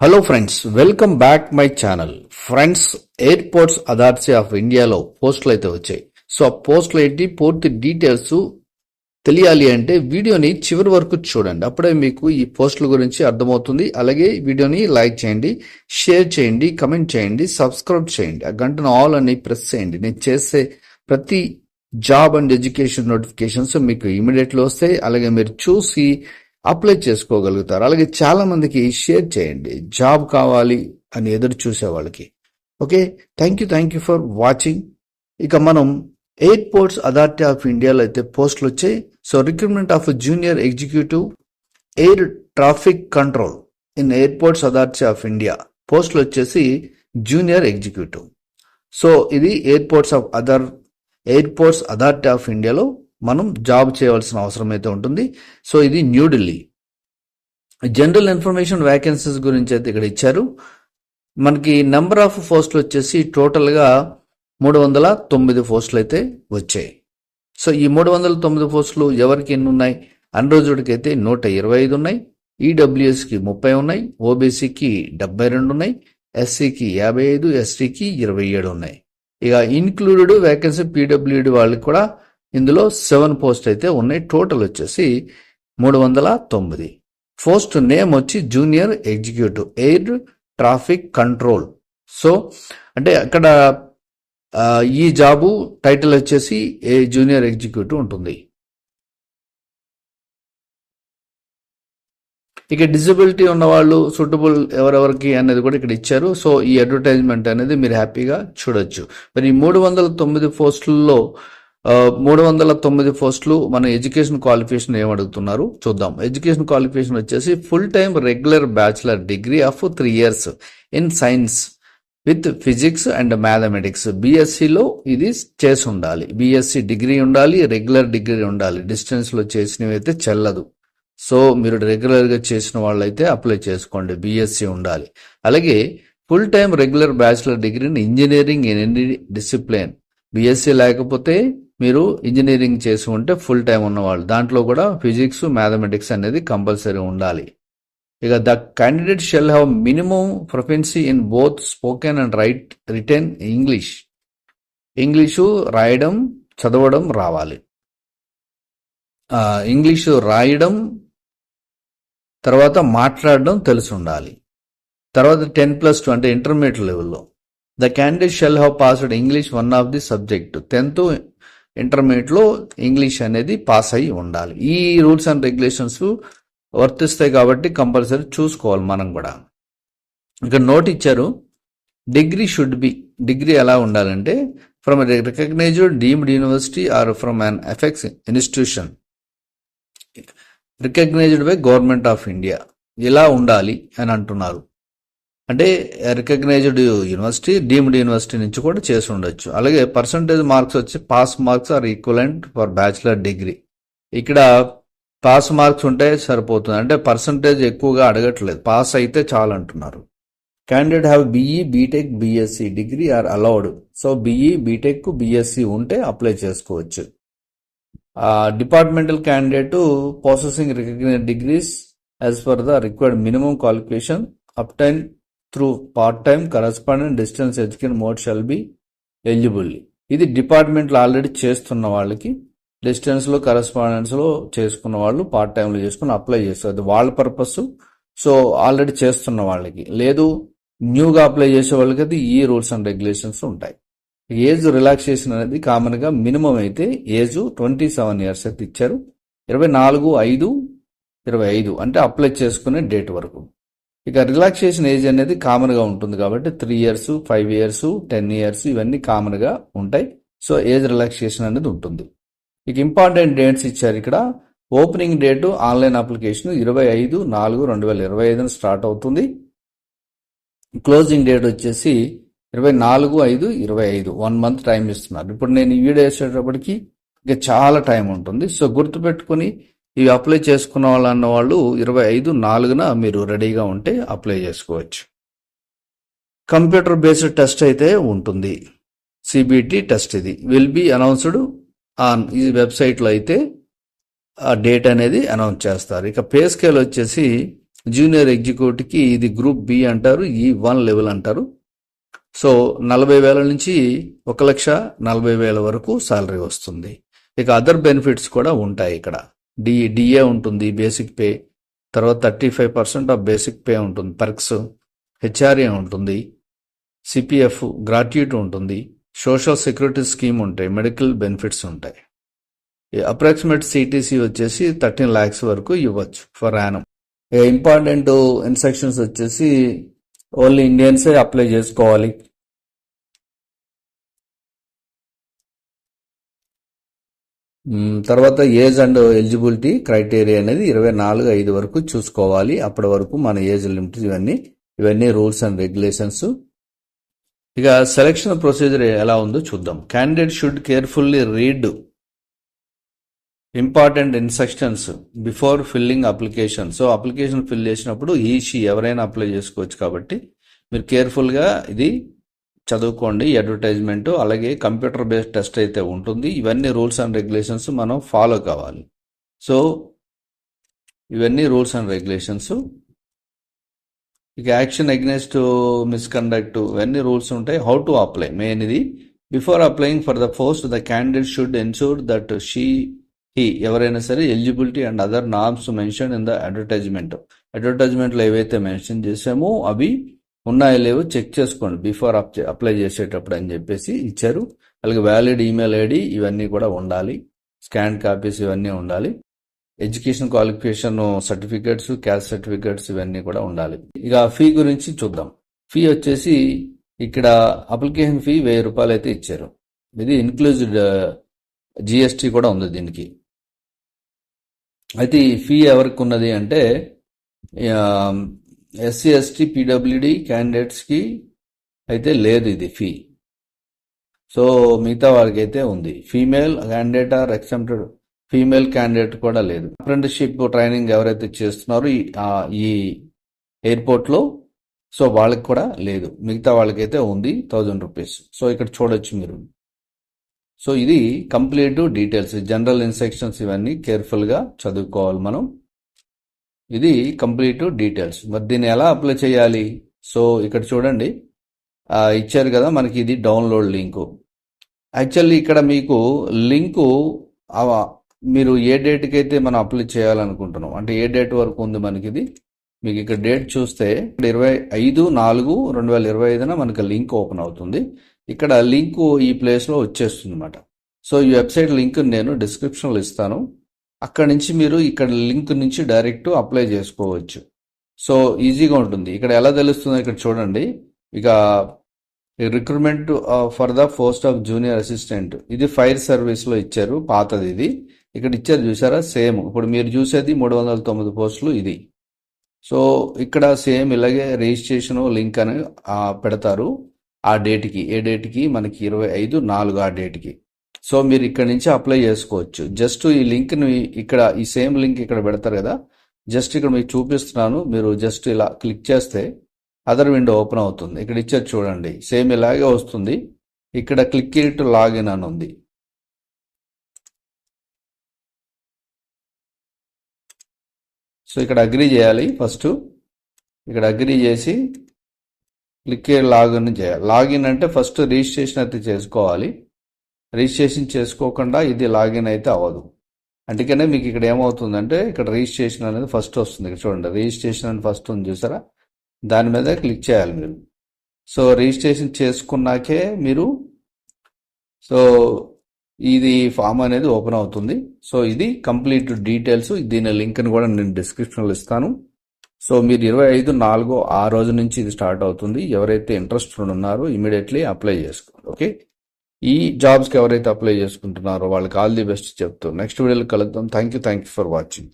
Hello friends welcome back my channel friends airports authority of ఇండియాలో పోస్టులు అయితే వచ్చాయి. సో ఆ పోస్టులు ఏంటి? పూర్తి డీటెయిల్స్ తెలియాలి అంటే వీడియోని చివరి వరకు చూడండి. అప్పుడే మీకు ఈ పోస్టుల గురించి అర్థమవుతుంది. అలాగే వీడియోని లైక్ చేయండి షేర్ చేయండి కమెంట్ చేయండి సబ్స్క్రైబ్ చేయండి. ఆ గంటను ఆల్ అని ప్రెస్ చేయండి. నేను చేసే ప్రతి జాబ్ అండ్ ఎడ్యుకేషన్ నోటిఫికేషన్స్ మీకు ఇమీడియట్లీ వస్తాయి. అలాగే మీరు చూసి అప్లై చేసుకోగలుగుతారు. అలాగే చాలా మందికి షేర్ చేయండి. జాబ్ కావాలి అని ఎదురు చూసే వాళ్ళకి. Okay? Thank you thank you for watching. ఇక మనం ఎయిర్పోర్ట్స్ అథారిటీ ఆఫ్ ఇండియాలో అయితే పోస్టులు వచ్చాయి. So recruitment of junior executive air traffic control in airports authority of India పోస్టులు వచ్చేసి జూనియర్ ఎగ్జిక్యూటివ్. సో ఇది airports of other airports authority of ఇండియాలో మనం జాబ్ చేయవలసిన అవసరం అయితే ఉంటుంది. సో ఇది న్యూఢిల్లీ జనరల్ ఇన్ఫర్మేషన్ వ్యాకెన్సీస్ గురించి అయితే ఇక్కడ ఇచ్చారు. మనకి నెంబర్ ఆఫ్ పోస్టులు వచ్చేసి టోటల్గా మూడు వందల తొమ్మిది పోస్టులు అయితే వచ్చాయి. సో ఈ మూడు వందల తొమ్మిది పోస్టులు ఎవరికి ఎన్ని ఉన్నాయి? అన్రోజుడికి అయితే నూట ఇరవై ఐదు ఉన్నాయి. ఈడబ్ల్యూఎస్కి ముప్పై ఉన్నాయి. ఓబీసీకి డెబ్బై రెండు ఉన్నాయి. ఎస్సీకి యాభై ఐదు ఎస్టీకి ఇరవై ఏడు ఉన్నాయి. ఇక ఇన్క్లూడెడ్ వేకెన్సీ పీడబ్ల్యూడి వాళ్ళకి కూడా ఇందులో సెవెన్ పోస్ట్ అయితే ఉన్నాయి. టోటల్ వచ్చేసి మూడు వందల తొమ్మిది పోస్ట్ నేమ్ వచ్చి junior executive air traffic control so అంటే అక్కడ ఈ జాబు టైటిల్ వచ్చేసి ఏ జూనియర్ ఎగ్జిక్యూటివ్ ఉంటుంది. ఇక డిజబిలిటీ ఉన్న వాళ్ళు సూటబుల్ ఎవరెవరికి అనేది కూడా ఇక్కడ ఇచ్చారు. సో ఈ అడ్వర్టైజ్మెంట్ అనేది మీరు హ్యాపీగా చూడొచ్చు. మరి ఈ మూడు వందల తొమ్మిది పోస్టుల్లో మూడు వందల తొమ్మిది పోస్టులు మన ఎడ్యుకేషన్ క్వాలిఫికేషన్ ఏం అడుగుతున్నారు చూద్దాం. ఎడ్యుకేషన్ క్వాలిఫికేషన్ వచ్చేసి full time regular bachelor degree of three years in science with physics and mathematics బీఎస్సీలో ఇది చేసి ఉండాలి. బీఎస్సీ డిగ్రీ ఉండాలి రెగ్యులర్ డిగ్రీ ఉండాలి. డిస్టెన్స్లో చేసినవి అయితే చెల్లదు. సో మీరు రెగ్యులర్గా చేసిన వాళ్ళైతే అప్లై చేసుకోండి. బీఎస్సీ ఉండాలి. అలాగే ఫుల్ టైం రెగ్యులర్ బ్యాచిలర్ డిగ్రీని engineering in any discipline BSc లేకపోతే మీరు ఇంజనీరింగ్ చేసి ఉంటే ఫుల్ టైం ఉన్నవాళ్ళు. దాంట్లో కూడా ఫిజిక్స్ మ్యాథమెటిక్స్ అనేది కంపల్సరీ ఉండాలి. ఇక the candidate shall have minimum proficiency in both spoken and write written English English రాయడం చదవడం రావాలి. ఇంగ్లీషు రాయడం తర్వాత మాట్లాడడం తెలిసి ఉండాలి. తర్వాత టెన్ ప్లస్ టూ అంటే ఇంటర్మీడియట్ లెవెల్లో the candidate shall have passed English one of the subject tenth ఇంటర్మీడియట్లో ఇంగ్లీష్ అనేది పాస్ అయ్యి ఉండాలి. ఈ రూల్స్ అండ్ రెగ్యులేషన్స్ వర్తిస్తాయి కాబట్టి కంపల్సరీ చూసుకోవాలి మనం కూడా. ఇక్కడ నోట్ ఇచ్చారు డిగ్రీ షుడ్ బి డిగ్రీ ఎలా ఉండాలంటే from recognised deemed university or from an effects institution recognised by government of India ఇలా ఉండాలి అని అంటున్నారు. అంటే రికగ్నైజ్డ్ యూనివర్సిటీ డీమ్డ్ యూనివర్సిటీ నుంచి కూడా చేసి ఉండొచ్చు. అలాగే పర్సంటేజ్ మార్క్స్ వచ్చి pass marks are equivalent for bachelor degree ఇక్కడ పాస్ మార్క్స్ ఉంటే సరిపోతుంది. అంటే పర్సంటేజ్ ఎక్కువగా అడగట్లేదు. పాస్ అయితే చాలు అంటున్నారు candidate have BE BTech BSc degree are allowed so BE BTech BSc ఉంటే అప్లై చేసుకోవచ్చు. Departmental candidate processing recognise degrees as per the required minimum qualification obtain through part time correspondent distance education mode shall be eligible. ఇది డిపార్ట్మెంట్లో already చేస్తున్న వాళ్ళకి డిస్టెన్స్లో లో చేసుకున్న వాళ్ళు పార్ట్ టైంలో చేసుకుని అప్లై చేస్తారు. అది వాళ్ళ పర్పస్ సో ఆల్రెడీ చేస్తున్న వాళ్ళకి. లేదు న్యూగా అప్లై చేసే వాళ్ళకి అయితే ఈ రూల్స్ అండ్ రెగ్యులేషన్స్ ఉంటాయి. ఏజ్ రిలాక్సేషన్ అనేది కామన్గా మినిమం అయితే ఏజ్ ట్వంటీ సెవెన్ ఇయర్స్ అయితే ఇచ్చారు. ఇరవై నాలుగు ఐదు ఇరవై ఐదు. అంటే అప్లై చేసుకునే డేట్ వరకు. ఇక రిలాక్సేషన్ ఏజ్ అనేది కామన్గా ఉంటుంది కాబట్టి three years five years ten years ఇవన్నీ కామన్గా ఉంటాయి. సో ఏజ్ రిలాక్సేషన్ అనేది ఉంటుంది. ఇక ఇంపార్టెంట్ డేట్స్ ఇచ్చారు ఇక్కడ. ఓపెనింగ్ డేటు ఆన్లైన్ అప్లికేషన్ ఇరవై ఐదు నాలుగు రెండు వేల ఇరవై ఐదున స్టార్ట్ అవుతుంది. క్లోజింగ్ డేట్ వచ్చేసి ఇరవై నాలుగు ఐదు ఇరవై ఐదు. వన్ మంత్ టైం ఇస్తున్నారు. ఇప్పుడు నేను ఈ వీడియో వేసేటప్పటికి ఇంకా చాలా టైం ఉంటుంది. సో గుర్తుపెట్టుకుని ఇవి అప్లై చేసుకున్న వాళ్ళు అన్న వాళ్ళు ఇరవై ఐదు నాలుగున మీరు రెడీగా ఉంటే అప్లై చేసుకోవచ్చు. కంప్యూటర్ బేస్డ్ టెస్ట్ అయితే ఉంటుంది. సిబిటి టెస్ట్ ఇది. విల్ బి అనౌన్స్డ్ ఆన్ ఈ వెబ్సైట్లో అయితే ఆ డేట్ అనేది అనౌన్స్ చేస్తారు. ఇక పే స్కేల్ వచ్చేసి జూనియర్ ఎగ్జిక్యూటివ్కి ఇది గ్రూప్ బి అంటారు ఈ వన్ లెవెల్ అంటారు. సో నలభై వేల నుంచి ఒక లక్ష నలభై వేల వరకు శాలరీ వస్తుంది. ఇక అదర్ బెనిఫిట్స్ కూడా ఉంటాయి ఇక్కడ. డి డిఏ ఉంటుంది బేసిక్ పే తర్వాత thirty five percent of basic pay ఉంటుంది పర్క్స్ హెచ్ఆర్ఏ ఉంటుంది. సిపిఎఫ్ గ్రాట్యుటీ ఉంటుంది. సోషల్ సెక్యూరిటీ స్కీమ్ ఉంటాయి మెడికల్ బెనిఫిట్స్ ఉంటాయి. అప్రాక్సిమేట్ సిటీసీ వచ్చేసి థర్టీన్ ల్యాక్స్ వరకు ఇవ్వచ్చు ఫర్ యానం ఇంపార్టెంట్ ఇన్స్ట్రక్షన్స్ వచ్చేసి ఓన్లీ ఇండియన్సే అప్లై చేసుకోవాలి. తర్వాత ఏజ్ అండ్ ఎలిజిబిలిటీ క్రైటీరియా అనేది ఇరవై నాలుగు ఐదు వరకు చూసుకోవాలి. అప్పటి వరకు మన ఏజ్ లిమిట్ ఇవన్నీ ఇవన్నీ రూల్స్ అండ్ రెగ్యులేషన్స్. ఇక సెలక్షన్ ప్రొసీజర్ ఎలా ఉందో చూద్దాం. Candidate should carefully read important instructions before filling application. So application fill చేసినప్పుడు ఈ ఎవరైనా అప్లై చేసుకోవచ్చు కాబట్టి మీరు కేర్ఫుల్గా ఇది చదువుకోండి అడ్వర్టైజ్మెంట్ అలాగే కంప్యూటర్ బేస్డ్ టెస్ట్ అయితే ఉంటుంది. ఇవన్నీ రూల్స్ అండ్ రెగ్యులేషన్స్ మనం ఫాలో కావాలి. సో ఇవన్నీ రూల్స్ అండ్ రెగ్యులేషన్స్. ఇక యాక్షన్ అగ్నెస్ట్ మిస్కండక్ట్ ఇవన్నీ రూల్స్ ఉంటాయి. హౌ టు అప్లై మెయిన్ ఇది before applying for the post the candidate should ensure that she he ఎవరైనా సరే eligibility and other norms mention in the advertisement. అడ్వర్టైజ్మెంట్లో ఏవైతే mention చేసామో అవి ఉన్నాయో లేవో చెక్ చేసుకోండి బిఫోర్ అప్లై చేసేటప్పుడు అని చెప్పేసి ఇచ్చారు. అలాగే వ్యాలిడ్ ఈమెయిల్ ఐడి ఇవన్నీ కూడా ఉండాలి. స్కాన్ కాపీస్ ఇవన్నీ ఉండాలి. Education qualification certificates caste certificates ఇవన్నీ కూడా ఉండాలి. ఇక ఫీ గురించి చూద్దాం. ఫీ వచ్చేసి ఇక్కడ అప్లికేషన్ ఫీ వెయ్యి రూపాయలు అయితే ఇచ్చారు. ఇది ఇన్క్లూజ్డ్ జిఎస్టీ uh, కూడా ఉంది దీనికి. అయితే ఈ ఫీ ఎవరికి ఉన్నది అంటే um, ఎస్సీ ఎస్టీ పీడబ్ల్యూడి క్యాండిడేట్స్కి అయితే లేదు ఇది ఫీ సో మిగతా వాళ్ళకి అయితే ఉంది. Female candidate are accepted female candidate కూడా లేదు. అప్రెంటిస్షిప్ ట్రైనింగ్ ఎవరైతే చేస్తున్నారో ఈ ఈ ఎయిర్పోర్ట్లో సో వాళ్ళకి కూడా లేదు. మిగతా వాళ్ళకైతే ఉంది థౌజండ్ రూపీస్ సో ఇక్కడ చూడొచ్చు మీరు. సో ఇది కంప్లీట్ డీటెయిల్స్ జనరల్ ఇన్స్ట్రక్షన్స్ ఇవన్నీ కేర్ఫుల్గా చదువుకోవాలి మనం. ఇది కంప్లీట్ డీటెయిల్స్. మరి దీన్ని ఎలా అప్లై చేయాలి? సో ఇక్కడ చూడండి. ఇచ్చారు కదా మనకి ఇది డౌన్లోడ్ లింకు. యాక్చువల్లీ ఇక్కడ మీకు లింకు మీరు ఏ డేట్కి అయితే మనం అప్లై చేయాలనుకుంటున్నాం అంటే ఏ డేట్ వరకు ఉంది మనకి ఇది? మీకు ఇక్కడ డేట్ చూస్తే ఇక్కడ ఇరవై ఐదు నాలుగు రెండు వేల ఇరవై ఐదున మనకి లింక్ ఓపెన్ అవుతుంది. ఇక్కడ లింక్ ఈ ప్లేస్లో వచ్చేస్తుంది అనమాట సో ఈ వెబ్సైట్ లింక్ నేను డిస్క్రిప్షన్లో ఇస్తాను. అక్కడ నుంచి మీరు ఇక్కడ లింక్ నుంచి డైరెక్ట్ అప్లై చేసుకోవచ్చు. సో ఈజీగా ఉంటుంది. ఇక్కడ ఎలా తెలుస్తుందో ఇక్కడ చూడండి. ఇక recruitment for the post of junior assistant. ఇది ఫైర్ సర్వీస్లో ఇచ్చారు. పాతది ఇది. ఇక్కడ ఇచ్చారు చూసారా? సేమ్. ఇప్పుడు మీరు చూసేది మూడు వందల తొమ్మిది పోస్టులు ఇది. సో ఇక్కడ సేమ్ ఇలాగే రిజిస్ట్రేషన్ లింక్ అని పెడతారు. ఆ డేట్కి ఏ డేట్కి? మనకి ఇరవై ఐదు నాలుగు ఆ డేట్కి. సో మీరు ఇక్కడ నుంచి అప్లై చేసుకోవచ్చు. జస్ట్ ఈ లింక్ని ఇక్కడ ఈ సేమ్ లింక్ ఇక్కడ పెడతారు కదా. జస్ట్ ఇక్కడ మీకు చూపిస్తున్నాను. మీరు జస్ట్ ఇలా క్లిక్ చేస్తే అదర్ విండో ఓపెన్ అవుతుంది. ఇక్కడ ఇచ్చారు చూడండి. సేమ్ ఇలాగే వస్తుంది. ఇక్కడ క్లిక్ టు లాగిన్ అని ఉంది. సో ఇక్కడ అగ్రి చేయాలి ఫస్ట్ ఇక్కడ అగ్రి చేసి క్లిక్ లాగిన్ చేయాలి. లాగిన్ అంటే ఫస్ట్ రిజిస్ట్రేషన్ అయితే చేసుకోవాలి. రిజిస్ట్రేషన్ చేసుకోకుండా ఇది లాగిన్ అయితే అవ్వదు. అందుకనే మీకు ఇక్కడ ఏమవుతుందంటే ఇక్కడ రిజిస్ట్రేషన్ అనేది ఫస్ట్ వస్తుంది. ఇక్కడ చూడండి రిజిస్ట్రేషన్ అని ఫస్ట్ ఉంది చూసారా? దాని మీద క్లిక్ చేయాలి మీరు. సో రిజిస్ట్రేషన్ చేసుకున్నాకే మీరు సో ఇది ఫామ్ అనేది ఓపెన్ అవుతుంది. సో ఇది కంప్లీట్ డీటెయిల్స్. దీని లింక్ని కూడా నేను డిస్క్రిప్షన్లో ఇస్తాను. సో మీరు ఇరవై ఐదు నాలుగో ఆ రోజు నుంచి ఇది స్టార్ట్ అవుతుంది. ఎవరైతే ఇంట్రెస్ట్ ఉన్నారో ఇమీడియట్లీ అప్లై చేసుకోండి. ఓకే? ఈ జాబ్స్కి ఎవరైతే అప్లై చేసుకుంటున్నారో వాళ్ళకి ఆల్ ది బెస్ట్ చెప్తూ నెక్స్ట్ వీడియోలో కలుద్దాం. Thank you thank you for watching